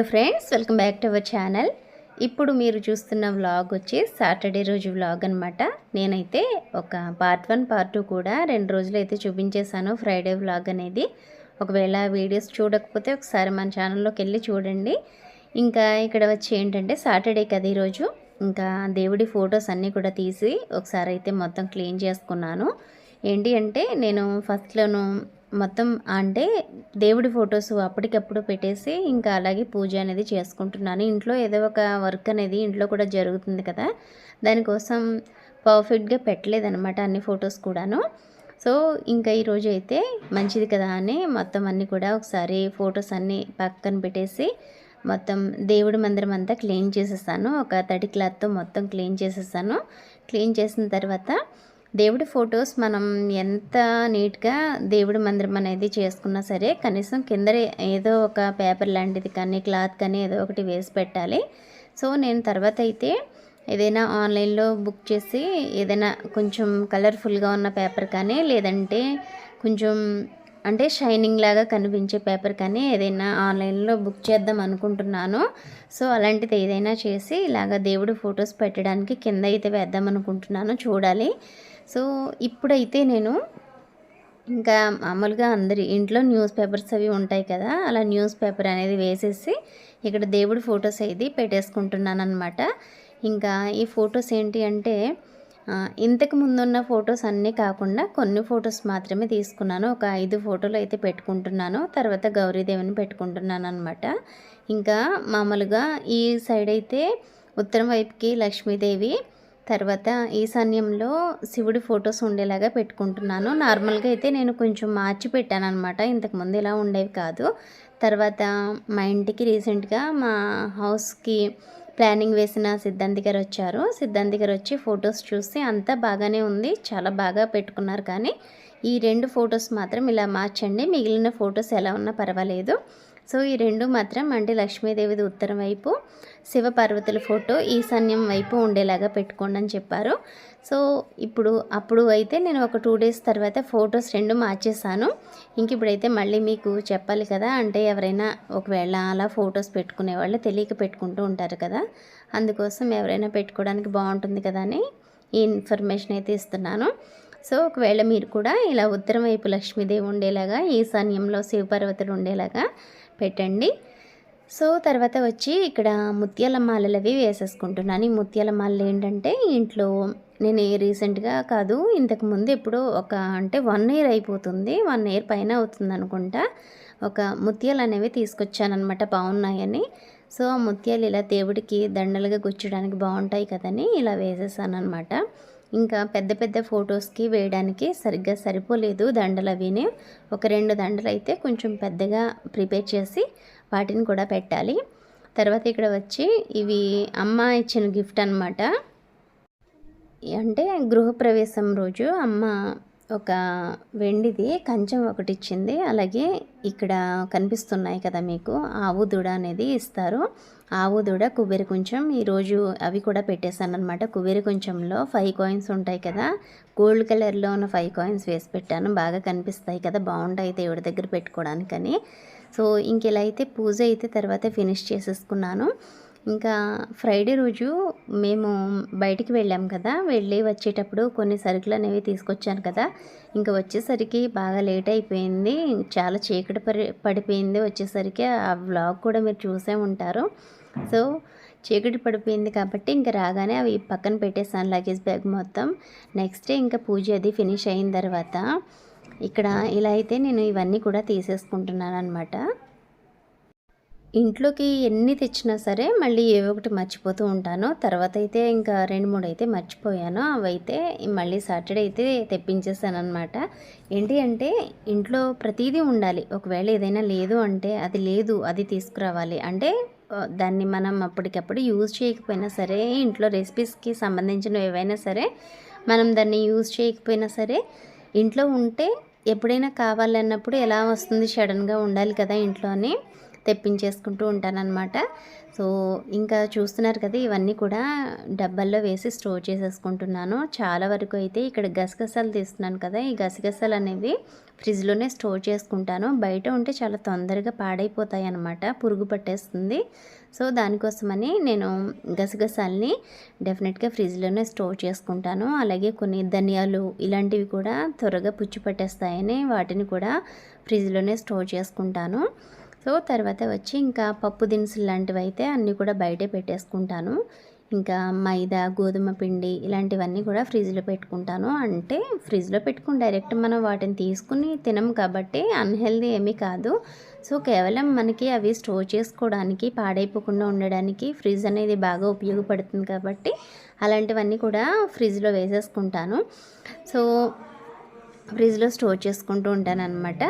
Hello friends welcome back to our channel. ఇప్పుడు మీరు చూస్తున్న వ్లాగ్ వచ్చి సాటర్డే రోజు వ్లాగ్ అనమాట నేనైతే ఒక పార్ట్ వన్ పార్ట్ టూ కూడా రెండు రోజులు అయితే చూపించేశాను ఫ్రైడే వ్లాగ్ అనేది. ఒకవేళ వీడియోస్ చూడకపోతే ఒకసారి మన ఛానల్లోకి వెళ్ళి చూడండి. ఇంకా ఇక్కడ వచ్చి ఏంటంటే సాటర్డే కదా ఈరోజు ఇంకా దేవుడి ఫొటోస్ అన్నీ కూడా తీసి ఒకసారి అయితే మొత్తం క్లీన్ చేసుకున్నాను. ఏంటి అంటే నేను ఫస్ట్లోను మొత్తం అంటే దేవుడి ఫొటోస్ అప్పటికప్పుడు పెట్టేసి ఇంకా అలాగే పూజ అనేది చేసుకుంటున్నాను. ఇంట్లో ఏదో ఒక వర్క్ అనేది ఇంట్లో కూడా జరుగుతుంది కదా. దానికోసం పర్ఫెక్ట్గా పెట్టలేదనమాట అన్ని ఫొటోస్ కూడాను. సో ఇంకా ఈరోజు అయితే మంచిది కదా అని మొత్తం అన్నీ కూడా ఒకసారి ఫొటోస్ అన్నీ పక్కన పెట్టేసి మొత్తం దేవుడి మందిరం అంతా క్లీన్ చేసేసాను. ఒక తడి క్లాత్తో మొత్తం క్లీన్ చేసేసాను. క్లీన్ చేసిన తర్వాత దేవుడి ఫొటోస్ మనం ఎంత నీట్గా దేవుడి మందిరం అనేది చేసుకున్నా సరే కనీసం కింద ఏదో ఒక పేపర్ లాంటిది కానీ క్లాత్ కానీ ఏదో ఒకటి వేసి పెట్టాలి. సో నేను తర్వాత అయితే ఏదైనా ఆన్లైన్లో బుక్ చేసి ఏదైనా కొంచెం కలర్ఫుల్గా ఉన్న పేపర్ కానీ లేదంటే కొంచెం అంటే షైనింగ్ లాగా కనిపించే పేపర్ కానీ ఏదైనా ఆన్లైన్లో బుక్ చేద్దాం అనుకుంటున్నాను. సో అలాంటిది ఏదైనా చేసి ఇలాగ దేవుడు ఫొటోస్ పెట్టడానికి కింద అయితే వేద్దాం అనుకుంటున్నాను. చూడాలి. సో ఇప్పుడైతే నేను ఇంకా మామూలుగా అందరి ఇంట్లో న్యూస్ పేపర్స్ అవి ఉంటాయి కదా అలా న్యూస్ పేపర్ అనేది వేసేసి ఇక్కడ దేవుడి ఫొటోస్ అయితే పెట్టేసుకుంటున్నాను అనమాట ఇంకా ఈ ఫొటోస్ ఏంటి అంటే ఇంతకు ముందున్న ఫొటోస్ అన్నీ కాకుండా కొన్ని ఫొటోస్ మాత్రమే తీసుకున్నాను. ఒక ఐదు ఫోటోలు అయితే పెట్టుకుంటున్నాను. తర్వాత గౌరీదేవిని పెట్టుకుంటున్నాను అనమాట ఇంకా మామూలుగా ఈ సైడ్ అయితే ఉత్తరం వైపుకి లక్ష్మీదేవి తర్వాత ఈశాన్యంలో శివుడి ఫొటోస్ ఉండేలాగా పెట్టుకుంటున్నాను. నార్మల్గా అయితే నేను కొంచెం మార్చి పెట్టాను అనమాట ఇంతకుముందు ఇలా ఉండేవి కాదు. తర్వాత మా ఇంటికి రీసెంట్గా మా హౌస్కి ప్లానింగ్ వేసిన సిద్ధాంతి గారు వచ్చారు. సిద్ధాంతి గారు వచ్చి ఫొటోస్ చూసి అంతా బాగానే ఉంది. చాలా బాగా పెట్టుకున్నారు కానీ ఈ రెండు ఫొటోస్ మాత్రం ఇలా మార్చండి. మిగిలిన ఫొటోస్ ఎలా ఉన్నా పర్వాలేదు. సో ఈ రెండు మాత్రం అంటే లక్ష్మీదేవిది ఉత్తరం వైపు శివపార్వతుల ఫోటో ఈశాన్యం వైపు ఉండేలాగా పెట్టుకోండి అని చెప్పారు. సో ఇప్పుడు అప్పుడు అయితే నేను ఒక టూ డేస్ తర్వాత ఫొటోస్ రెండు మార్చేసాను ఇంక ఇప్పుడైతే మళ్ళీ మీకు చెప్పాలి కదా అంటే ఎవరైనా ఒకవేళ అలా ఫొటోస్ పెట్టుకునే వాళ్ళు తెలియక పెట్టుకుంటూ ఉంటారు కదా అందుకోసం ఎవరైనా పెట్టుకోవడానికి బాగుంటుంది కదా అని ఈ ఇన్ఫర్మేషన్ అయితే ఇస్తున్నాను. సో ఒకవేళ మీరు కూడా ఇలా ఉత్తరం వైపు లక్ష్మీదేవి ఉండేలాగా ఈశాన్యంలో శివపార్వతులు ఉండేలాగా పెట్టండి. సో తర్వాత వచ్చి ఇక్కడ ముత్యాల మాలలు అవి వేసేసుకుంటున్నాను. ఈ ముత్యాల మాలలు ఏంటంటే ఇంట్లో నేను రీసెంట్గా కాదు ఇంతకుముందు ఎప్పుడో ఒక అంటే వన్ ఇయర్ అయిపోతుంది వన్ ఇయర్ పైన అవుతుంది అనుకుంటా. ఒక ముత్యాలు అనేవి తీసుకొచ్చానమాట బాగున్నాయని. సో ఆ ముత్యాలు ఇలా దేవుడికి దండలుగా గుచ్చడానికి బాగుంటాయి కదని ఇలా వేసేసాను అనమాట ఇంకా పెద్ద పెద్ద ఫొటోస్కి వేయడానికి సరిగ్గా సరిపోలేదు దండలు అవిని. ఒక రెండు దండలు అయితే కొంచెం పెద్దగా ప్రిపేర్ చేసి వాటిని కూడా పెట్టాలి. తర్వాత ఇక్కడ వచ్చి ఇవి అమ్మ ఇచ్చిన గిఫ్ట్ అనమాట అంటే గృహప్రవేశం రోజు అమ్మ ఒక వెండిది కంచం ఒకటి ఇచ్చింది. అలాగే ఇక్కడ కనిపిస్తున్నాయి కదా మీకు ఆవు దూడ అనేది ఇస్తారు. ఆవు దూడ కుబేరు కొంచెం ఈరోజు అవి కూడా పెట్టేశాను అనమాట కుబేర కొంచెంలో ఫైవ్ కాయిన్స్ ఉంటాయి కదా గోల్డ్ కలర్లో ఉన్న ఫైవ్ కాయిన్స్ వేసి పెట్టాను. బాగా కనిపిస్తాయి కదా బాగుంటాయి దేవుడి దగ్గర పెట్టుకోవడానికని. సో ఇంక ఇలా అయితే పూజ అయితే తర్వాత ఫినిష్ చేసేసుకున్నాను. ఇంకా ఫ్రైడే రోజు మేము బయటికి వెళ్ళాం కదా వెళ్ళి వచ్చేటప్పుడు కొన్ని సరుకులు అనేవి తీసుకొచ్చాను కదా. ఇంకా వచ్చేసరికి బాగా లేట్ అయిపోయింది చాలా చీకటి పడి పడిపోయింది వచ్చేసరికి ఆ వ్లాగ్ కూడా మీరు చూసే ఉంటారు. సో చీకటి పడిపోయింది కాబట్టి ఇంకా రాగానే అవి పక్కన పెట్టేసాను లగేజ్ బ్యాగ్ మొత్తం. నెక్స్ట్ డే ఇంకా పూజ అది ఫినిష్ అయిన తర్వాత ఇక్కడ ఇలా అయితే నేను ఇవన్నీ కూడా తీసేసుకుంటున్నాను అనమాట ఇంట్లోకి ఎన్ని తెచ్చినా సరే మళ్ళీ ఏవో ఒకటి మర్చిపోతూ ఉంటాను. తర్వాత అయితే ఇంకా రెండు మూడు అయితే మర్చిపోయాను. అవైతే మళ్ళీ సాటర్డే అయితే తెప్పించేసాను అనమాట ఏంటి అంటే ఇంట్లో ప్రతిదీ ఉండాలి. ఒకవేళ ఏదైనా లేదు అంటే అది లేదు అది తీసుకురావాలి. అంటే దాన్ని మనం అప్పటికప్పుడు యూజ్ చేయకపోయినా సరే ఇంట్లో రెసిపీస్కి సంబంధించినవి ఏవైనా సరే మనం దాన్ని యూజ్ చేయకపోయినా సరే ఇంట్లో ఉంటే ఎప్పుడైనా కావాలన్నప్పుడు ఎలా వస్తుంది సడన్గా ఉండాలి కదా ఇంట్లోని. తెప్పించేసుకుంటూ ఉంటానన్నమాట. సో ఇంకా చూస్తున్నారు కదా ఇవన్నీ కూడా డబ్బాల్లో వేసి స్టోర్ చేసేసుకుంటున్నాను. చాలా వరకు అయితే ఇక్కడ గసగసాలు తీస్తున్నాను కదా ఈ గసగసాలు అనేవి ఫ్రిడ్జ్లోనే స్టోర్ చేసుకుంటాను. బయట ఉంటే చాలా తొందరగా పాడైపోతాయి అన్నమాట పురుగు పట్టేస్తుంది. సో దానికోసమని నేను గసగసాలని డెఫినెట్గా ఫ్రిడ్జ్లోనే స్టోర్ చేసుకుంటాను. అలాగే కొన్ని ధనియాలు ఇలాంటివి కూడా త్వరగా పుచ్చి పట్టేస్తాయని వాటిని కూడా ఫ్రిడ్జ్లోనే స్టోర్ చేసుకుంటాను. సో తర్వాత వచ్చి ఇంకా పప్పు దినుసులు లాంటివి అయితే అన్నీ కూడా బయటే పెట్టేసుకుంటాను. ఇంకా మైదా గోధుమ పిండి ఇలాంటివన్నీ కూడా ఫ్రిడ్జ్లో పెట్టుకుంటాను. అంటే ఫ్రిడ్జ్లో పెట్టుకుని డైరెక్ట్ మనం వాటిని తీసుకుని తినం కాబట్టి అన్హెల్దీ ఏమీ కాదు. సో కేవలం మనకి అవి స్టోర్ చేసుకోవడానికి పాడైపోకుండా ఉండడానికి ఫ్రిడ్జ్ అనేది బాగా ఉపయోగపడుతుంది కాబట్టి అలాంటివన్నీ కూడా ఫ్రిడ్జ్లో వేసేసుకుంటాను. సో ఫ్రిడ్జ్లో స్టోర్ చేసుకుంటూ ఉంటాను అనమాట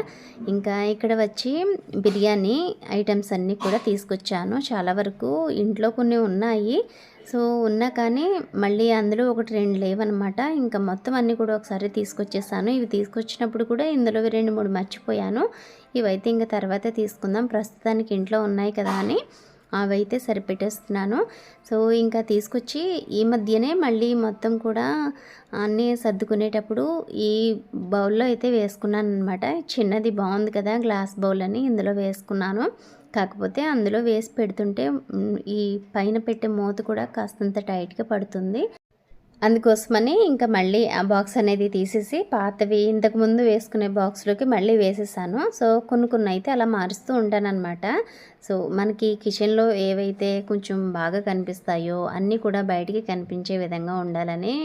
ఇంకా ఇక్కడ వచ్చి బిర్యానీ ఐటమ్స్ అన్నీ కూడా తీసుకొచ్చాను. చాలా వరకు ఇంట్లో కొన్ని ఉన్నాయి. సో ఉన్నా కానీ మళ్ళీ అందులో ఒకటి రెండు లేవన్నమాట. ఇంకా మొత్తం అన్నీ కూడా ఒకసారి తీసుకొచ్చేసాను. ఇవి తీసుకొచ్చినప్పుడు కూడా ఇందులో రెండు మూడు మర్చిపోయాను. ఇవైతే ఇంకా తర్వాత తీసుకుందాం. ప్రస్తుతానికి ఇంట్లో ఉన్నాయి కదా అని. అవైతే సరిపెట్టేస్తున్నాను. సో ఇంకా తీసుకొచ్చి ఈ మధ్యనే మళ్ళీ మొత్తం కూడా అన్నీ సర్దుకునేటప్పుడు ఈ బౌల్లో అయితే వేసుకున్నాను అనమాట చిన్నది బాగుంది కదా గ్లాస్ బౌల్ అని ఇందులో వేసుకున్నాను. కాకపోతే అందులో వేసి పెడుతుంటే ఈ పైన పెట్టే మూత కూడా కాస్తంత టైట్గా పడుతుంది. అందుకోసమని ఇంకా మళ్ళీ ఆ బాక్స్ అనేది తీసేసి పాతవి ఇంతకుముందు వేసుకునే బాక్స్లోకి మళ్ళీ వేసేసాను. సో కొన్ని కొన్ని అయితే అలా మారుస్తూ ఉంటానన్నమాట. సో మనకి కిచెన్లో ఏవైతే కొంచెం బాగా కనిపిస్తాయో అన్నీ కూడా బయటికి కనిపించే విధంగా ఉండాలని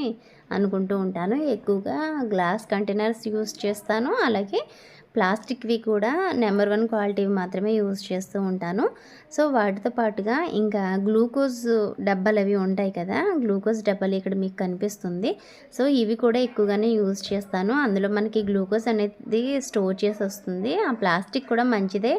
అనుకుంటూ ఉంటాను. ఎక్కువగా గ్లాస్ కంటైనర్స్ యూస్ చేస్తాను. అలాగే ప్లాస్టిక్వి కూడా నెంబర్ వన్ క్వాలిటీవి మాత్రమే యూజ్ చేస్తూ ఉంటాను. సో వాటితో పాటుగా ఇంకా గ్లూకోజ్ డబ్బాలు అవి ఉంటాయి కదా గ్లూకోజ్ డబ్బాలు ఇక్కడ మీకు కనిపిస్తుంది. సో ఇవి కూడా ఎక్కువగానే యూజ్ చేస్తాను. అందులో మనకి గ్లూకోజ్ అనేది స్టోర్ చేసి వస్తుంది. ఆ ప్లాస్టిక్ కూడా మంచిదే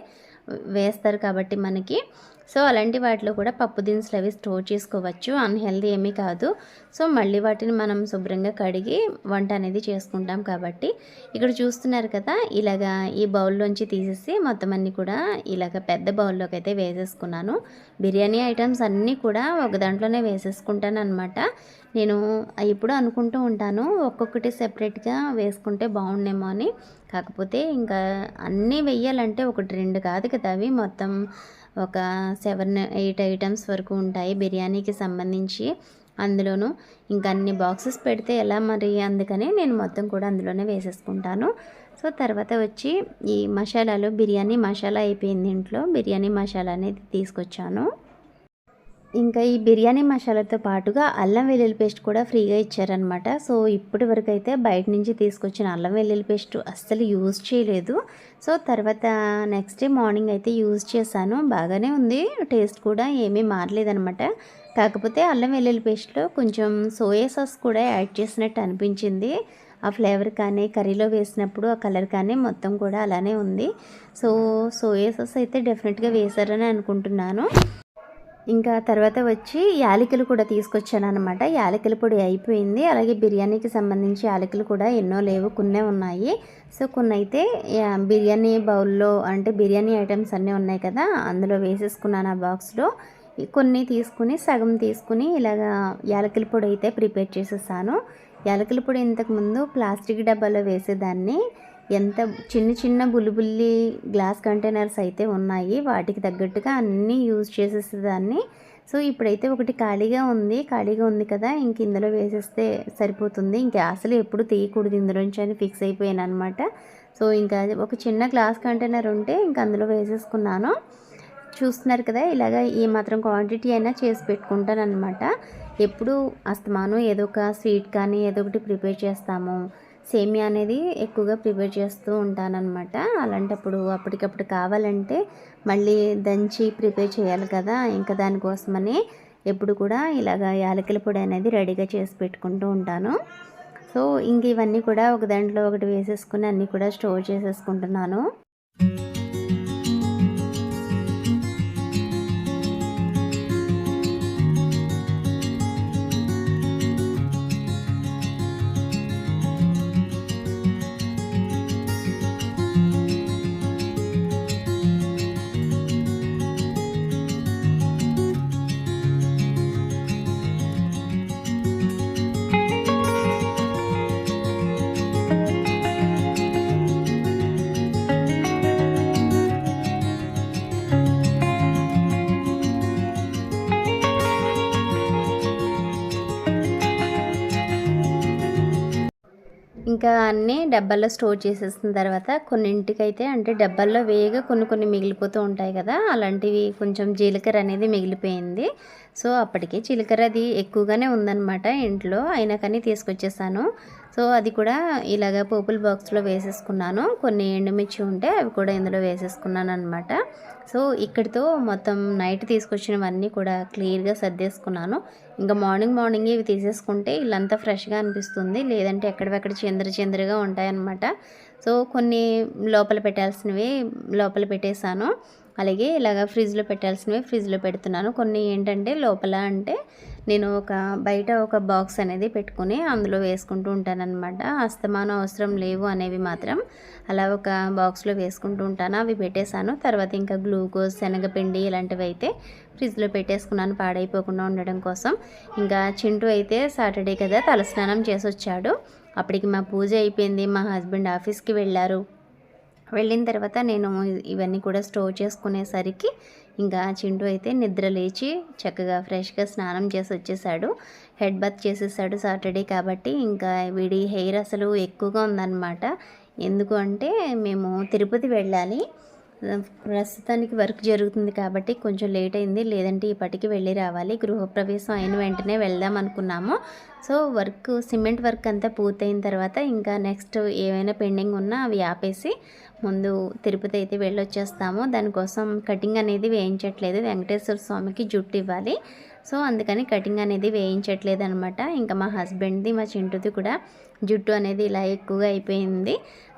వేస్తారు కాబట్టి మనకి. సో అలాంటి వాటిలో కూడా పప్పు దినుసులు అవి స్టోర్ చేసుకోవచ్చు. అన్హెల్దీ ఏమీ కాదు. సో మళ్ళీ వాటిని మనం శుభ్రంగా కడిగి వంట అనేది చేసుకుంటాం కాబట్టి. ఇక్కడ చూస్తున్నారు కదా ఇలాగా ఈ బౌల్లోంచి తీసేసి మొత్తం అన్నీ కూడా ఇలాగ పెద్ద బౌల్లోకి అయితే వేసేసుకున్నాను. బిర్యానీ ఐటమ్స్ అన్నీ కూడా ఒక దాంట్లోనే వేసేసుకుంటాను అనమాట నేను ఇప్పుడు అనుకుంటూ ఉంటాను ఒక్కొక్కటి సెపరేట్గా వేసుకుంటే బాగుండేమో అని. కాకపోతే ఇంకా అన్నీ వెయ్యాలంటే ఒకటి రెండు కాదు కదా అవి. మొత్తం ఒక సెవెన్ ఎయిట్ ఐటమ్స్ వరకు ఉంటాయి బిర్యానీకి సంబంధించి. అందులోనూ ఇంకా అన్ని బాక్సెస్ పెడితే ఎలా మరి? అందుకని నేను మొత్తం కూడా అందులోనే వేసేసుకుంటాను. సో తర్వాత వచ్చి ఈ మసాలాలు బిర్యానీ మసాలా అయిపోయింది ఇంట్లో. బిర్యానీ మసాలా అనేది తీసుకొచ్చాను. ఇంకా ఈ బిర్యానీ మసాలాతో పాటుగా అల్లం వెల్లుల్లి పేస్ట్ కూడా ఫ్రీగా ఇచ్చారనమాట సో ఇప్పటి వరకు అయితే బయట నుంచి తీసుకొచ్చిన అల్లం వెల్లుల్లి పేస్ట్ అస్సలు యూజ్ చేయలేదు. సో తర్వాత నెక్స్ట్ డే మార్నింగ్ అయితే యూజ్ చేశాను. బాగానే ఉంది. టేస్ట్ కూడా ఏమీ మారలేదనమాట కాకపోతే అల్లం వెల్లుల్లి పేస్ట్లో కొంచెం సోయా సాస్ కూడా యాడ్ చేసినట్టు అనిపించింది. ఆ ఫ్లేవర్ కానీ కర్రీలో వేసినప్పుడు ఆ కలర్ కానీ మొత్తం కూడా అలానే ఉంది. సో సోయా సాస్ అయితే డెఫినెట్గా వేశారని అనుకుంటున్నాను. ఇంకా తర్వాత వచ్చి యాలకులు కూడా తీసుకొచ్చాను అనమాట యాలకుల పొడి అయిపోయింది. అలాగే బిర్యానీకి సంబంధించి యాలకులు కూడా ఎన్నో లేవు కొన్నే ఉన్నాయి. సో కొన్ని అయితే బిర్యానీ బౌల్లో అంటే బిర్యానీ ఐటమ్స్ అన్నీ ఉన్నాయి కదా అందులో వేసేసుకున్నాను ఆ బాక్స్లో. కొన్ని తీసుకుని సగం తీసుకుని ఇలాగా యాలకుల పొడి అయితే ప్రిపేర్ చేసేసాను. యాలకుల పొడి ఇంతకుముందు ప్లాస్టిక్ డబ్బాలో వేసేదాన్ని. ఎంత చిన్న చిన్న బుల్లిబుల్లి గ్లాస్ కంటైనర్స్ అయితే ఉన్నాయి. వాటికి తగ్గట్టుగా అన్నీ యూజ్ చేసేసేదాన్ని. సో ఇప్పుడైతే ఒకటి ఖాళీగా ఉంది. ఖాళీగా ఉంది కదా ఇంక ఇందులో వేసేస్తే సరిపోతుంది. ఇంకా అసలు ఎప్పుడు తీయకూడదు ఇందులోంచి అని ఫిక్స్ అయిపోయాను అనమాట సో ఇంకా ఒక చిన్న గ్లాస్ కంటైనర్ ఉంటే ఇంక అందులో వేసేసుకున్నాను. చూస్తున్నారు కదా ఇలాగ ఈ మాత్రం క్వాంటిటీ అయినా చేసి పెట్టుకుంటాను అనమాట ఎప్పుడు అస్తమానం ఏదో ఒక స్వీట్ కానీ ఏదో ఒకటి ప్రిపేర్ చేస్తాము. సేమియా అనేది ఎక్కువగా ప్రిపేర్ చేస్తూ ఉంటానన్నమాట. అలాంటప్పుడు అప్పటికప్పుడు కావాలంటే మళ్ళీ దంచి ప్రిపేర్ చేయాలి కదా ఇంకా దానికోసమని ఎప్పుడు కూడా ఇలాగ యాలకుల పొడి అనేది రెడీగా చేసి పెట్టుకుంటూ ఉంటాను. సో ఇంక ఇవన్నీ కూడా ఒక దాంట్లో ఒకటి వేసేసుకుని అన్నీ కూడా స్టోర్ చేసేసుకుంటున్నాను. ఇంకా అన్నీ డబ్బాల్లో స్టోర్ చేసేసిన తర్వాత కొన్నింటికైతే అంటే డబ్బాల్లో వేయగా కొన్ని కొన్ని మిగిలిపోతూ ఉంటాయి కదా అలాంటివి కొంచెం జీలకర్ర అనేది మిగిలిపోయింది. సో అప్పటికే జీలకర్ర అది ఎక్కువగానే ఉందన్నమాట ఇంట్లో. అయినా కానీ తీసుకొచ్చేసాను. సో అది కూడా ఇలాగ పోపుల బాక్స్లో వేసేసుకున్నాను. కొన్ని ఎండుమిర్చి ఉంటే అవి కూడా ఇందులో వేసేసుకున్నాను అనమాట సో ఇక్కడితో మొత్తం నైట్ తీసుకొచ్చినవన్నీ కూడా క్లియర్గా సర్దేసుకున్నాను. ఇంకా మార్నింగ్ మార్నింగ్ ఇవి తీసేసుకుంటే ఇల్లంతా ఫ్రెష్గా అనిపిస్తుంది. లేదంటే ఎక్కడెక్కడ చిందర చిందరగా ఉంటాయన్నమాట. సో కొన్ని లోపల పెట్టాల్సినవి లోపల పెట్టేశాను. అలాగే ఇలాగ ఫ్రిడ్జ్లో పెట్టాల్సినవి ఫ్రిడ్జ్లో పెడుతున్నాను. కొన్ని ఏంటంటే లోపల అంటే నేను ఒక బయట ఒక బాక్స్ అనేది పెట్టుకుని అందులో వేసుకుంటూ ఉంటానన్నమాట. అస్తమానం అవసరం లేవు అనేవి మాత్రం అలా ఒక బాక్స్లో వేసుకుంటూ ఉంటాను. అవి పెట్టేశాను. తర్వాత ఇంకా గ్లూకోజ్ శనగపిండి ఇలాంటివి అయితే ఫ్రిడ్జ్లో పెట్టేసుకున్నాను. పాడైపోకుండా ఉండడం కోసం. ఇంకా చింటూ అయితే సాటర్డే కదా తలస్నానం చేసి వచ్చాడు అప్పటికి మా పూజ అయిపోయింది. మా హస్బెండ్ ఆఫీస్కి వెళ్ళారు. వెళ్ళిన తర్వాత నేను ఇవన్నీ కూడా స్టోర్ చేసుకునేసరికి ఇంకా చింటూ అయితే నిద్ర లేచి చక్కగా ఫ్రెష్గా స్నానం చేసి వచ్చేసాడు. హెడ్ బాత్ చేసేసాడు సాటర్డే కాబట్టి ఇంకా వీడి హెయిర్ అసలు ఎక్కువగా ఉందన్నమాట. ఎందుకు అంటే మేము తిరుపతి వెళ్ళాలి. ప్రస్తుతానికి వర్క్ జరుగుతుంది కాబట్టి కొంచెం లేట్ అయింది. లేదంటే ఇప్పటికి వెళ్ళి రావాలి. గృహప్రవేశం అయిన వెంటనే వెళ్దాం అనుకున్నాము. సో వర్క్ సిమెంట్ వర్క్ అంతా పూర్తయిన తర్వాత ఇంకా నెక్స్ట్ ఏవైనా పెండింగ్ ఉన్నా అవి ఆపేసి ముందు తిరుపతి అయితే వెళ్ళొచ్చేస్తాము. దానికోసం కటింగ్ అనేది వేయించట్లేదు. వెంకటేశ్వర స్వామికి జుట్టు ఇవ్వాలి. సో అందుకని కటింగ్ అనేది వేయించట్లేదు అనమాట ఇంకా మా హస్బెండ్ది మా చింటుది కూడా జుట్టు అనేది ఇలా ఎక్కువగా అయిపోయింది.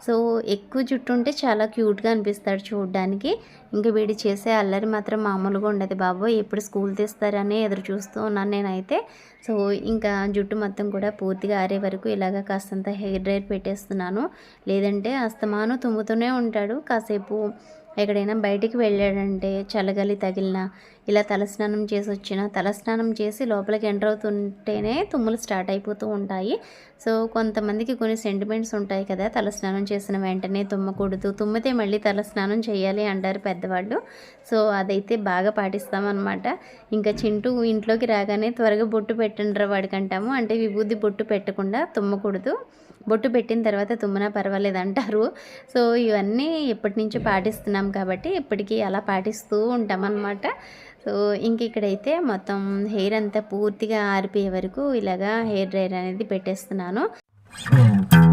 సో ఎక్కువ జుట్టు ఉంటే చాలా క్యూట్గా అనిపిస్తాడు చూడడానికి. ఇంకా వీడి చేసే అల్లరి మాత్రం మామూలుగా ఉండదు బాబు. ఎప్పుడు స్కూల్ తీస్తారని ఎదురు చూస్తూ ఉన్నాను నేనైతే. సో ఇంకా జుట్టు మొత్తం కూడా పూర్తిగా ఆరే వరకు ఇలాగ కాస్తంత హెయిర్ డ్రైర్ పెట్టేస్తున్నాను. లేదంటే అస్తమాను తుమ్ముతూనే ఉంటాడు. కాసేపు ఎక్కడైనా బయటికి వెళ్ళాడంటే చల్లగలి తగిలిన ఇలా తలస్నానం చేసి వచ్చిన తలస్నానం చేసి లోపలికి ఎంటర్ అవుతుంటేనే తుమ్ములు స్టార్ట్ అయిపోతూ ఉంటాయి. సో కొంతమందికి కొన్ని సెంటిమెంట్స్ ఉంటాయి కదా తలస్నానం చేసిన వెంటనే తుమ్మకూడదు. తుమ్మితే మళ్ళీ తలస్నానం చేయాలి అంటారు పెద్దవాళ్ళు. సో అదైతే బాగా పాటిస్తామన్నమాట. ఇంకా చింటూ ఇంట్లోకి రాగానే త్వరగా బొట్టు పెట్టండి వాడికంటాము. అంటే విభూది బొట్టు పెట్టకుండా తుమ్మకూడదు. బొట్టు పెట్టిన తర్వాత తుమ్మినా పర్వాలేదు అంటారు. సో ఇవన్నీ ఎప్పటి నుంచో పాటిస్తున్నాం కాబట్టి ఇప్పటికీ అలా పాటిస్తూ ఉంటామన్నమాట. సో ఇంక ఇక్కడైతే మొత్తం హెయిర్ అంతా పూర్తిగా ఆరిపోయే వరకు ఇలాగా హెయిర్ డ్రైయర్ అనేది పెట్టేస్తున్నాను. Hmm.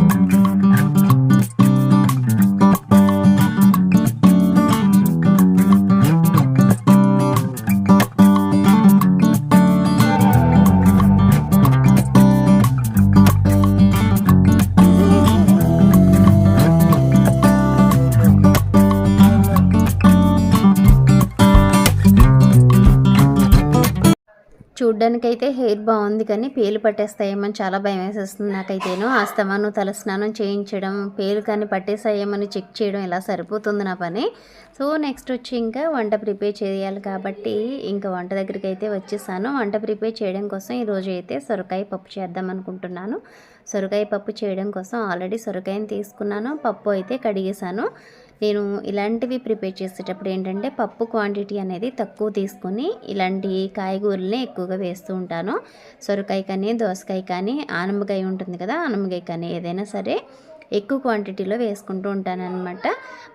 చూడ్డానికైతే హెయిర్ బాగుంది కానీ పేలు పట్టేస్తాయేమని చాలా భయం వేసేస్తుంది నాకైతేను. ఆస్తమాను తలస్నానం చేయించడం పేలు కానీ పట్టేస్తాయేమని చెక్ చేయడం ఇలా సరిపోతుంది నా పని. సో నెక్స్ట్ వచ్చి ఇంకా వంట ప్రిపేర్ చేయాలి కాబట్టి ఇంకా వంట దగ్గరికి అయితే వచ్చేసాను. వంట ప్రిపేర్ చేయడం కోసం ఈరోజు అయితే సొరకాయ పప్పు చేద్దాం అనుకుంటున్నాను. సొరకాయ పప్పు చేయడం కోసం ఆల్రెడీ సొరకాయని తీసుకున్నాను. పప్పు అయితే కడిగేశాను. నేను ఇలాంటివి ప్రిపేర్ చేసేటప్పుడు ఏంటంటే పప్పు క్వాంటిటీ అనేది తక్కువ తీసుకొని ఇలాంటి కాయగూరల్ని ఎక్కువగా వేస్తూ ఉంటాను. సొరకాయ కానీ దోసకాయ కానీ ఆనమకాయ ఉంటుంది కదా ఆనమకాయ కానీ ఏదైనా సరే ఎక్కువ క్వాంటిటీలో వేసుకుంటూ ఉంటానన్నమాట.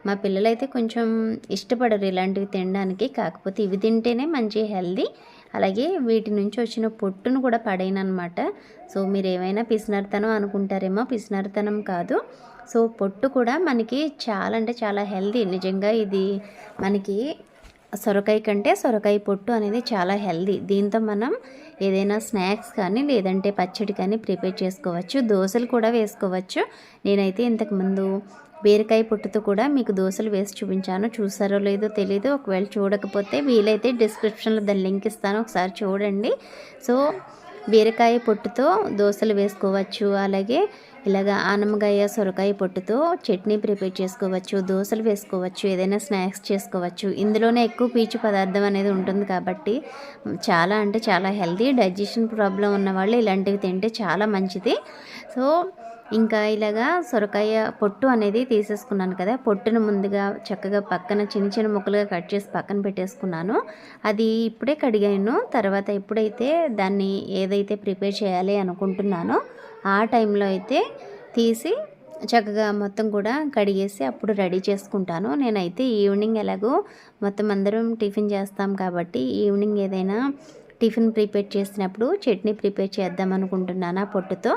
మా పిల్లలైతే కొంచెం ఇష్టపడరు ఇలాంటివి తినడానికి. కాకపోతే ఇవి తింటేనే మంచి హెల్దీ అలాగే వీటి నుంచి వచ్చిన పొట్టును కూడా పడేయనమాట సో మీరు ఏమైనా పిసినర్తనం అనుకుంటారేమో పిసినర్తనం కాదు. సో పొట్టు కూడా మనకి చాలా అంటే చాలా హెల్దీ నిజంగా ఇది మనకి సొరకాయ కంటే సొరకాయ పొట్టు అనేది చాలా హెల్దీ దీంతో మనం ఏదైనా స్నాక్స్ కానీ లేదంటే పచ్చడి కానీ ప్రిపేర్ చేసుకోవచ్చు. దోశలు కూడా వేసుకోవచ్చు. నేనైతే ఇంతకుముందు బీరకాయ పొట్టుతో కూడా మీకు దోశలు వేసి చూపించాను. చూసారో లేదో తెలీదు ఒకవేళ చూడకపోతే వీలైతే డిస్క్రిప్షన్లో దాని లింక్ ఇస్తాను. ఒకసారి చూడండి. సో బీరకాయ పొట్టుతో దోశలు వేసుకోవచ్చు. అలాగే ఇలాగ ఆనమకాయ సొరకాయ పొట్టుతో చట్నీ ప్రిపేర్ చేసుకోవచ్చు దోశలు వేసుకోవచ్చు ఏదైనా స్నాక్స్ చేసుకోవచ్చు. ఇందులోనే ఎక్కువ పీచు పదార్థం అనేది ఉంటుంది కాబట్టి చాలా అంటే చాలా హెల్తీ డైజెషన్ ప్రాబ్లం ఉన్న వాళ్ళు ఇలాంటివి తింటే చాలా మంచిది. సో ఇంకా ఇలాగా సొరకాయ పొట్టు అనేది తీసేసుకున్నాను కదా పొట్టును ముందుగా చక్కగా పక్కన చిన్న చిన్న ముక్కలుగా కట్ చేసి పక్కన పెట్టేసుకున్నాను. అది ఇప్పుడే కడిగాను తర్వాత ఎప్పుడైతే దాన్ని ఏదైతే ప్రిపేర్ చేయాలి అనుకుంటున్నానో ఆ టైంలో అయితే తీసి చక్కగా మొత్తం కూడా కడిగేసి అప్పుడు రెడీ చేసుకుంటాను. నేనైతే ఈవినింగ్ ఎలాగో మొత్తం అందరం టిఫిన్ చేస్తాం కాబట్టి ఈవినింగ్ ఏదైనా టిఫిన్ ప్రిపేర్ చేసినప్పుడు చట్నీ ప్రిపేర్ చేద్దాం అనుకుంటున్నాను ఆ పొట్టుతో.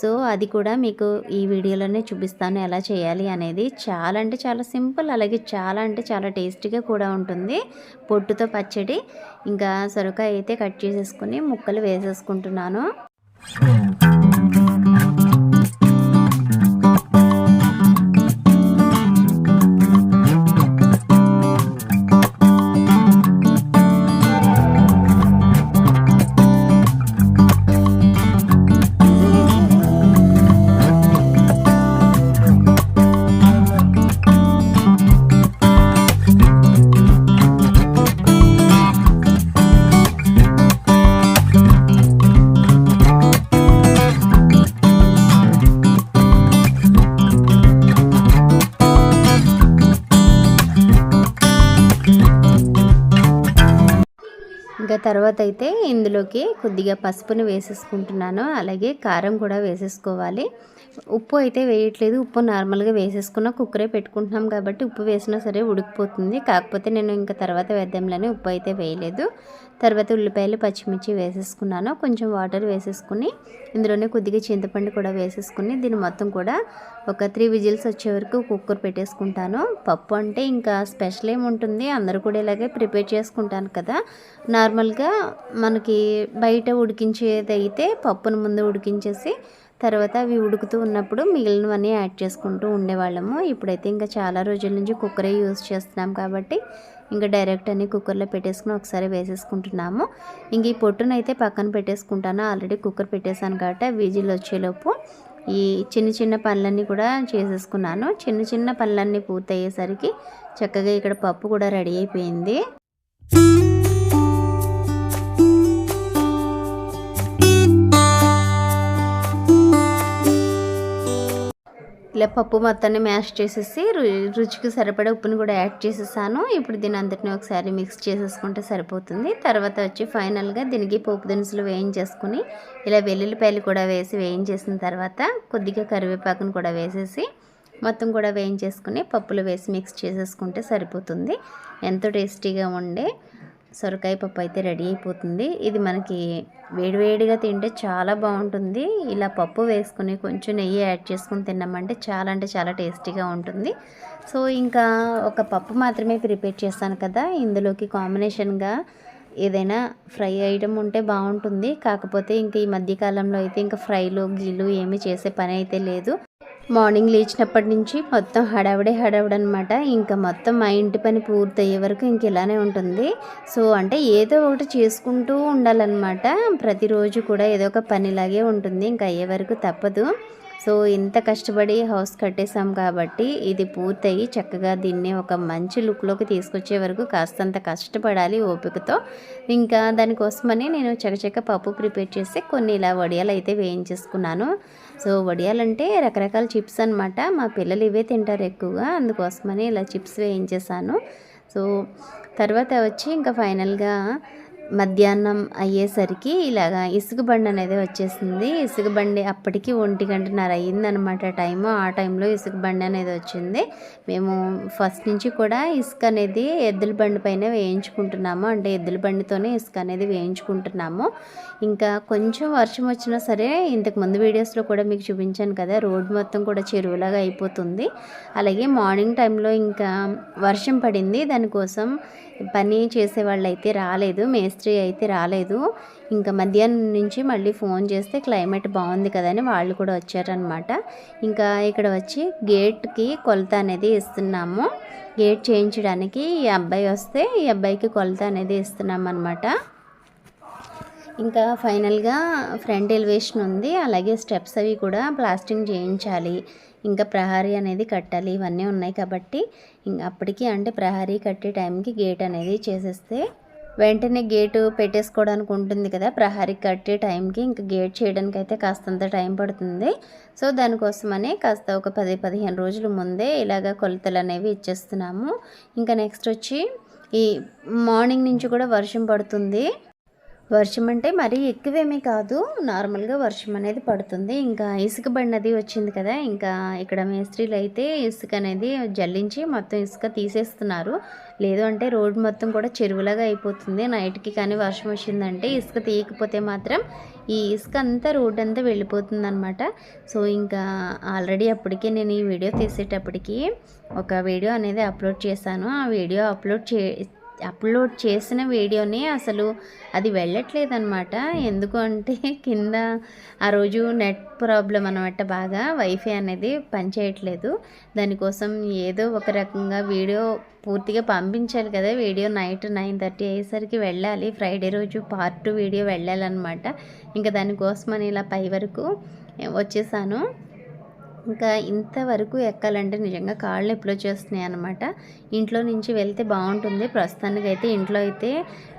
సో అది కూడా మీకు ఈ వీడియోలోనే చూపిస్తాను ఎలా చేయాలి అనేది. చాలా అంటే చాలా సింపుల్ అలాగే చాలా అంటే చాలా టేస్టీగా కూడా ఉంటుంది. పొట్టుతో పచ్చడి. ఇంకా సొరకాయ అయితే కట్ చేసేసుకుని ముక్కలు వేసేసుకుంటున్నాను. తర్వాత అయితే ఇందులోకి కొద్దిగా పసుపుని వేసేసుకుంటున్నాను. అలాగే కారం కూడా వేసేసుకోవాలి. ఉప్పు అయితే వేయట్లేదు. ఉప్పు నార్మల్గా వేసేసుకున్న కుక్కరే పెట్టుకుంటున్నాం కాబట్టి ఉప్పు వేసినా సరే ఉడికిపోతుంది. కాకపోతే నేను ఇంకా తర్వాత వేద్దాంలని ఉప్పు అయితే వేయలేదు. తర్వాత ఉల్లిపాయలు పచ్చిమిర్చి వేసేసుకున్నాను. కొంచెం వాటర్ వేసేసుకుని ఇందులోనే కొద్దిగా చింతపండు కూడా వేసేసుకుని దీన్ని మొత్తం కూడా ఒక త్రీ విజిల్స్ వచ్చే వరకు కుక్కర్ పెట్టేసుకుంటాను. పప్పు అంటే ఇంకా స్పెషల్ ఏముంటుంది అందరూ కూడా ఇలాగే ప్రిపేర్ చేసుకుంటాను కదా. నార్మల్గా మనకి బయట ఉడికించేది అయితే పప్పును ముందు ఉడికించేసి తర్వాత అవి ఉడుకుతూ ఉన్నప్పుడు మిగిలినవన్నీ యాడ్ చేసుకుంటూ ఉండేవాళ్ళము. ఇప్పుడైతే ఇంకా చాలా రోజుల నుంచి కుక్కరే యూజ్ చేస్తున్నాం కాబట్టి ఇంకా డైరెక్ట్ అన్ని కుక్కర్లో పెట్టేసుకుని ఒకసారి వేసేసుకుంటున్నాము. ఇంక ఈ పొట్టునైతే పక్కన పెట్టేసుకుంటాను. ఆల్రెడీ కుక్కర్ పెట్టేశాను కాబట్టి విజిల్ వచ్చేలోపు ఈ చిన్న చిన్న పనులన్నీ కూడా చేసేసుకున్నాను. చిన్న చిన్న పనులన్నీ పూర్తయ్యేసరికి చక్కగా ఇక్కడ పప్పు కూడా రెడీ అయిపోయింది. ఇలా పప్పు మొత్తాన్ని మ్యాష్ చేసేసి రుచికి సరిపడే ఉప్పుని కూడా యాడ్ చేసేసాను. ఇప్పుడు దీని అంతటిని ఒకసారి మిక్స్ చేసేసుకుంటే సరిపోతుంది. తర్వాత వచ్చి ఫైనల్గా దీనికి పోపు దినుసులు వేయించేసుకుని ఇలా వెల్లుల్లిపాయలు కూడా వేసి వేయించేసిన తర్వాత కొద్దిగా కరివేపాకును కూడా వేసేసి మొత్తం కూడా వేయించేసుకుని పప్పులు వేసి మిక్స్ చేసేసుకుంటే సరిపోతుంది. ఎంతో టేస్టీగా ఉండే సొరకాయ పప్పు అయితే రెడీ అయిపోతుంది. ఇది మనకి వేడివేడిగా తింటే చాలా బాగుంటుంది. ఇలా పప్పు వేసుకుని కొంచెం నెయ్యి యాడ్ చేసుకుని తిన్నామంటే చాలా అంటే చాలా టేస్టీగా ఉంటుంది. సో ఇంకా ఒక పప్పు మాత్రమే ప్రిపేర్ చేస్తాను కదా. ఇందులోకి కాంబినేషన్గా ఏదైనా ఫ్రై ఐటమ్ ఉంటే బాగుంటుంది. కాకపోతే ఇంకా ఈ మధ్యకాలంలో అయితే ఇంకా ఫ్రైలు గీలు ఏమీ చేసే పని అయితే లేదు. మార్నింగ్ లేచినప్పటి నుంచి మొత్తం హడావిడే హడావిడ అనమాట ఇంకా మొత్తం మా ఇంటి పని పూర్తయ్యే వరకు ఇంక ఇలానే ఉంటుంది. సో అంటే ఏదో ఒకటి చేసుకుంటూ ఉండాలన్నమాట. ప్రతిరోజు కూడా ఏదో ఒక పనిలాగే ఉంటుంది. ఇంకా అయ్యే వరకు తప్పదు. సో ఇంత కష్టపడి హౌస్ కట్టేశాం కాబట్టి ఇది పూర్తయి చక్కగా దీన్ని ఒక మంచి లుక్లోకి తీసుకొచ్చే వరకు కాస్తంత కష్టపడాలి ఓపికతో. ఇంకా దానికోసమని నేను చకచక పప్పు ప్రిపేర్ చేసి కొన్ని ఇలా వడియాలు అయితే వేయించేసుకున్నాను. సో వడియాలంటే రకరకాల చిప్స్ అనమాట మా పిల్లలు ఇవే తింటారు ఎక్కువగా. అందుకోసమని ఇలా చిప్స్ వేయించేసాను సో తర్వాత వచ్చి ఇంకా ఫైనల్గా మధ్యాహ్నం అయ్యేసరికి ఇలాగా ఇసుక బండి అనేది వచ్చేసింది. ఇసుక బండి అప్పటికి ఒంటి గంటన్నర అయ్యిందనమాట టైము. ఆ టైంలో ఇసుక బండి అనేది వచ్చింది. మేము ఫస్ట్ నుంచి కూడా ఇసుక అనేది ఎద్దుల బండి పైన వేయించుకుంటున్నాము. అంటే ఎద్దుల బండితోనే ఇసుక అనేది వేయించుకుంటున్నాము. ఇంకా కొంచెం వర్షం వచ్చినా సరే ఇంతకు ముందు వీడియోస్లో కూడా మీకు చూపించాను కదా రోడ్ మొత్తం కూడా చెరువులాగా అయిపోతుంది. అలాగే మార్నింగ్ టైంలో ఇంకా వర్షం పడింది. దానికోసం పని చేసేవాళ్ళు అయితే రాలేదు. మేస్త్రి అయితే రాలేదు. ఇంకా మధ్యాహ్నం నుంచి మళ్ళీ ఫోన్ చేస్తే క్లైమేట్ బాగుంది కదని వాళ్ళు కూడా వచ్చారనమాట ఇంకా ఇక్కడ వచ్చి గేట్కి కొలత అనేది ఇస్తున్నాము. గేట్ చేయించడానికి ఈ అబ్బాయి వస్తే ఈ అబ్బాయికి కొలత అనేది ఇస్తున్నాం అనమాట ఇంకా ఫైనల్గా ఫ్రంట్ ఎలివేషన్ ఉంది. అలాగే స్టెప్స్ అవి కూడా ప్లాస్టింగ్ చేయించాలి. ఇంకా ప్రహారీ అనేది కట్టాలి. ఇవన్నీ ఉన్నాయి కాబట్టి ఇంకా అప్పటికి అంటే ప్రహారీ కట్టే టైంకి గేట్ అనేది చేసేస్తే వెంటనే గేటు పెట్టేసుకోవడానికి ఉంటుంది కదా ప్రహరీ కట్టే టైంకి ఇంకా గేట్ చేయడానికి అయితే కాస్తంత టైం పడుతుంది. సో దానికోసమని కాస్త ఒక పది పదిహేను రోజుల ముందే ఇలాగ కొలతలు అనేవి ఇచ్చేస్తున్నాము. ఇంకా నెక్స్ట్ వచ్చి ఈ మార్నింగ్ నుంచి కూడా వర్షం పడుతుంది. వర్షం అంటే మరీ ఎక్కువేమీ కాదు. నార్మల్గా వర్షం అనేది పడుతుంది. ఇంకా ఇసుక బండి వచ్చింది కదా ఇంకా ఇక్కడ మేస్త్రీలు అయితే ఇసుక అనేది జల్లించి మొత్తం ఇసుక తీసేస్తున్నారు. లేదు అంటే రోడ్ మొత్తం కూడా చెరువులాగా అయిపోతుంది. నైట్కి కానీ వర్షం వచ్చిందంటే ఇసుక తీయకపోతే మాత్రం ఈ ఇసుక అంతా రోడ్ అంతా వెళ్ళిపోతుంది అనమాట సో ఇంకా ఆల్రెడీ అప్పటికే నేను ఈ వీడియో తీసేటప్పటికి ఒక వీడియో అనేది అప్లోడ్ చేశాను. ఆ వీడియో అప్లోడ్ చే అప్లోడ్ చేసిన వీడియోని అసలు అది వెళ్ళట్లేదన్నమాట. ఎందుకు అంటే కింద ఆ రోజు నెట్ ప్రాబ్లం అనమాట బాగా. వైఫై అనేది పనిచేయట్లేదు దానికోసం ఏదో ఒక రకంగా వీడియో పూర్తిగా పంపించాలి కదా. వీడియో నైట్ నైన్ థర్టీ అయ్యేసరికి వెళ్ళాలి. ఫ్రైడే రోజు పార్ట్ వీడియో వెళ్ళాలన్నమాట. ఇంకా దానికోసం అని ఇలా పై వరకు వచ్చేసాను. ఇంకా ఇంతవరకు ఎక్కాలంటే నిజంగా కాళ్ళు నొప్పులు వచ్చేస్తున్నాయి అనమాట ఇంట్లో నుంచి వెళ్తే బాగుంటుంది. ప్రస్తుతానికి అయితే ఇంట్లో అయితే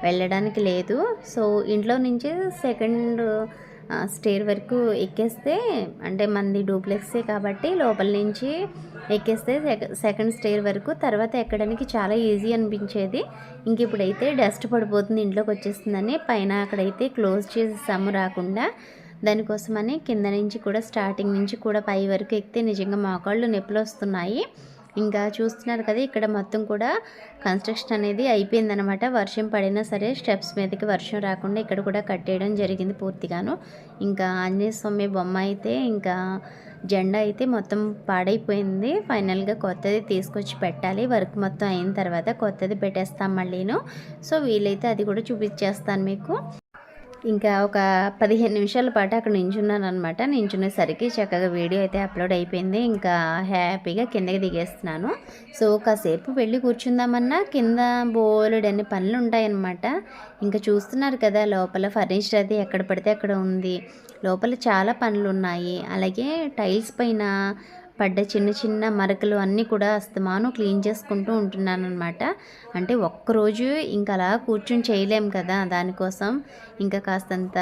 వెళ్ళడానికి లేదు. సో ఇంట్లో నుంచి సెకండ్ స్టేర్ వరకు ఎక్కేస్తే అంటే మంది డూప్లెక్సే కాబట్టి లోపల నుంచి ఎక్కేస్తే సెకండ్ స్టేర్ వరకు తర్వాత ఎక్కడానికి చాలా ఈజీ అనిపించేది. ఇంక ఇప్పుడైతే డస్ట్ పడిపోతుంది ఇంట్లోకి వచ్చేస్తుందని. పైన అక్కడైతే క్లోజ్ చేసేసాము రాకుండా. దానికోసమని కింద నుంచి కూడా స్టార్టింగ్ నుంచి కూడా పై వరకు ఎక్కితే నిజంగా మోకాళ్ళు నొప్పులు వస్తున్నాయి. ఇంకా చూస్తున్నారు కదా ఇక్కడ మొత్తం కూడా కన్స్ట్రక్షన్ అనేది అయిపోయిందనమాట వర్షం పడినా సరే స్టెప్స్ మీదకి వర్షం రాకుండా ఇక్కడ కూడా కట్టేయడం జరిగింది పూర్తిగాను. ఇంకా ఆంజనేయ స్వామి బొమ్మ అయితే ఇంకా జెండా అయితే మొత్తం పాడైపోయింది. ఫైనల్గా కొత్తది తీసుకొచ్చి పెట్టాలి. వర్క్ మొత్తం అయిన తర్వాత కొత్తది పెట్టేస్తాం మళ్ళీను. సో వీలైతే అది కూడా చూపించేస్తాను మీకు. ఇంకా ఒక పదిహేను నిమిషాల పాటు అక్కడ నించున్నాను అనమాట నించునేసరికి చక్కగా వీడియో అయితే అప్లోడ్ అయిపోయింది. ఇంకా హ్యాపీగా కిందకి దిగేస్తున్నాను. సో కాసేపు వెళ్ళి కూర్చుందామన్నా కింద బోలెడు అన్ని పనులు ఉంటాయన్నమాట ఇంకా చూస్తున్నారు కదా లోపల ఫర్నిచర్ అది ఎక్కడ పడితే అక్కడ ఉంది. లోపల చాలా పనులు ఉన్నాయి అలాగే టైల్స్ పైన పడ్డ చిన్న చిన్న మరకలు అన్నీ కూడా అస్తమాను క్లీన్ చేసుకుంటూ ఉంటున్నాను అనమాట అంటే ఒక్కరోజు ఇంకా అలా కూర్చొని చేయలేం కదా దానికోసం. ఇంకా కాస్తంత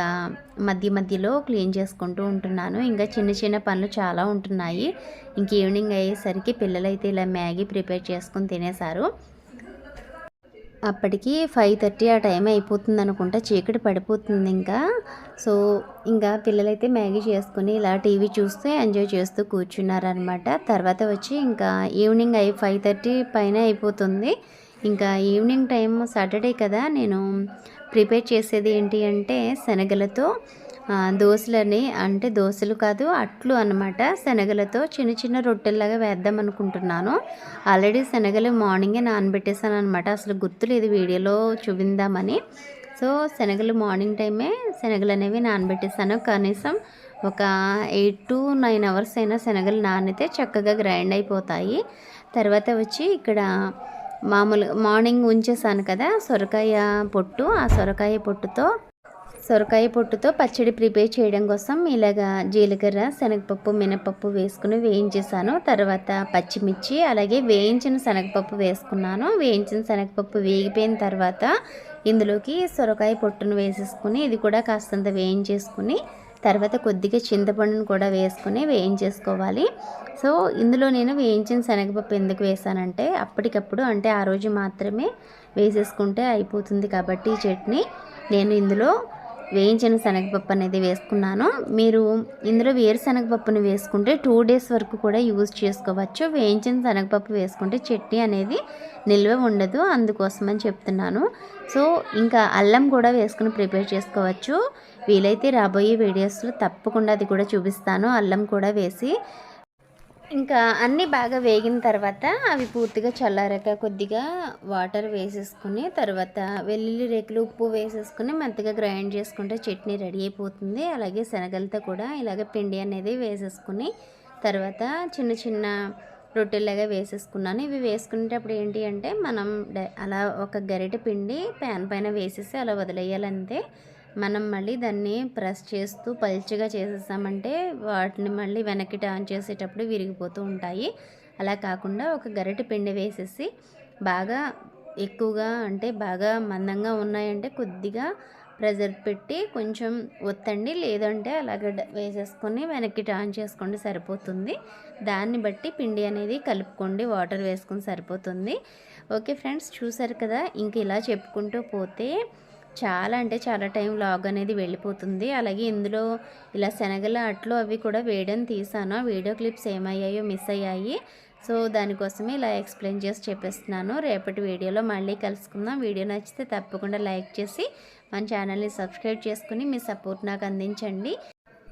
మధ్య మధ్యలో క్లీన్ చేసుకుంటూ ఉంటున్నాను. ఇంకా చిన్న చిన్న పనులు చాలా ఉంటున్నాయి. ఇంక ఈవినింగ్ అయ్యేసరికి పిల్లలైతే ఇలా మ్యాగీ ప్రిపేర్ చేసుకొని తినేశారు. అప్పటికి ఫైవ్ థర్టీ ఆ టైం అయిపోతుంది అనుకుంటా చీకటి పడిపోతుంది ఇంకా. సో ఇంకా పిల్లలైతే మ్యాగీ చేసుకుని ఇలా టీవీ చూస్తూ ఎంజాయ్ చేస్తూ కూర్చున్నారనమాట. తర్వాత వచ్చి ఇంకా ఈవినింగ్ అయి ఫైవ్ థర్టీ పైన అయిపోతుంది. ఇంకా ఈవినింగ్ టైం సాటర్డే కదా నేను ప్రిపేర్ చేసేది ఏంటి అంటే శనగలతో దోశలని అంటే దోశలు కాదు అట్లు అనమాట శనగలతో చిన్న చిన్న రొట్టెల్లాగా వేద్దాం అనుకుంటున్నాను. ఆల్రెడీ శనగలు మార్నింగే నానబెట్టేసాను అనమాట అసలు గుర్తులేదు వీడియోలో చూపిందామని సో శనగలు మార్నింగ్ టైమే శనగలు అనేవి నానబెట్టేసాను కనీసం ఒక ఎయిట్ టు నైన్ అవర్స్ అయినా శనగలు నానితే చక్కగా గ్రైండ్ అయిపోతాయి. తర్వాత వచ్చి ఇక్కడ మామూలుగా మార్నింగ్ ఉంచేసాను కదా సొరకాయ పొట్టు. ఆ సొరకాయ పొట్టుతో సొరకాయ పొట్టుతో పచ్చడి ప్రిపేర్ చేయడం కోసం ఇలాగా జీలకర్ర శనగపప్పు మినపప్పు వేసుకుని వేయించేసాను. తర్వాత పచ్చిమిర్చి అలాగే వేయించిన శనగపప్పు వేసుకున్నాను. వేయించిన శనగపప్పు వేగిపోయిన తర్వాత ఇందులోకి సొరకాయ పొట్టును వేసేసుకుని ఇది కూడా కాస్తంత వేయించేసుకుని తర్వాత కొద్దిగా చింతపండును కూడా వేసుకుని వేయించేసుకోవాలి. సో ఇందులో నేను వేయించిన శనగపప్పు ఎందుకు వేసానంటే అప్పటికప్పుడు అంటే ఆ రోజు మాత్రమే వేసేసుకుంటే అయిపోతుంది కాబట్టి చట్నీ. నేను ఇందులో వేయించిన శనగపప్పు అనేది వేసుకున్నాను. మీరు ఇందులో వేరుశనగపప్పుని వేసుకుంటే టూ డేస్ వరకు కూడా యూజ్ చేసుకోవచ్చు. వేయించిన శనగపప్పు వేసుకుంటే చట్నీ అనేది నిల్వ ఉండదు. అందుకోసమని చెప్తున్నాను. సో ఇంకా అల్లం కూడా వేసుకుని ప్రిపేర్ చేసుకోవచ్చు. వీలైతే రాబోయే వీడియోస్లో తప్పకుండా అది కూడా చూపిస్తాను. అల్లం కూడా వేసి ఇంకా అన్నీ బాగా వేగిన తర్వాత అవి పూర్తిగా చల్లారాక కొద్దిగా వాటర్ వేసేసుకుని తర్వాత వెల్లుల్లి రేకులు ఉప్పు వేసేసుకుని మెత్తగా గ్రైండ్ చేసుకుంటే చట్నీ రెడీ అయిపోతుంది. అలాగే శనగలతో కూడా ఇలాగ పిండి అనేది వేసేసుకుని తర్వాత చిన్న చిన్న రొట్టెలాగా వేసేసుకున్నాను. ఇవి వేసుకునేటప్పుడు ఏంటి అంటే మనం అలా ఒక గరిటె పిండి ప్యాన్ పైన వేసేసి అలా వదిలేయాలంతే. మనం మళ్ళీ దాన్ని ప్రెస్ చేస్తూ పల్చగా చేసేసామంటే వాటిని మళ్ళీ వెనక్కి టర్న్ చేసేటప్పుడు విరిగిపోతూ ఉంటాయి. అలా కాకుండా ఒక గరిటె పిండి వేసేసి బాగా ఎక్కువగా అంటే బాగా మందంగా ఉన్నాయంటే కొద్దిగా ప్రెజర్ పెట్టి కొంచెం ఒత్తండి. లేదంటే అలాగే వేసేసుకొని వెనక్కి టర్న్ చేసుకోండి సరిపోతుంది. దాన్ని బట్టి పిండి అనేది కలుపుకోండి వాటర్ వేసుకొని సరిపోతుంది. ఓకే ఫ్రెండ్స్ చూసారు కదా? ఇంక ఇలా చెప్పుకుంటూ పోతే చాలా అంటే చాలా టైం లాగ్ అనేది వెళ్ళిపోతుంది. అలాగే ఇందులో ఇలా శనగల అట్లు అవి కూడా వేయడం తీసాను. ఆ వీడియో క్లిప్స్ ఏమయ్యాయో మిస్ అయ్యాయి. సో దానికోసమే ఇలా ఎక్స్ప్లెయిన్ చేసి చెప్పేస్తున్నాను. రేపటి వీడియోలో మళ్ళీ కలుసుకుందాం. వీడియో నచ్చితే తప్పకుండా లైక్ చేసి మన ఛానల్ని సబ్స్క్రైబ్ చేసుకుని మీ సపోర్ట్ నాకు అందించండి.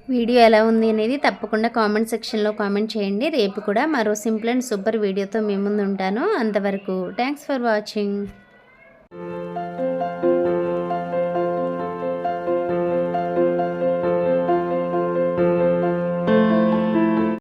వీడియో ఎలా ఉంది అనేది తప్పకుండా కామెంట్ సెక్షన్లో కామెంట్ చేయండి. రేపు కూడా మరో సింపుల్ అండ్ సూపర్ వీడియోతో మీ ముందు ఉంటాను. అంతవరకు థ్యాంక్స్ ఫర్ వాచింగ్.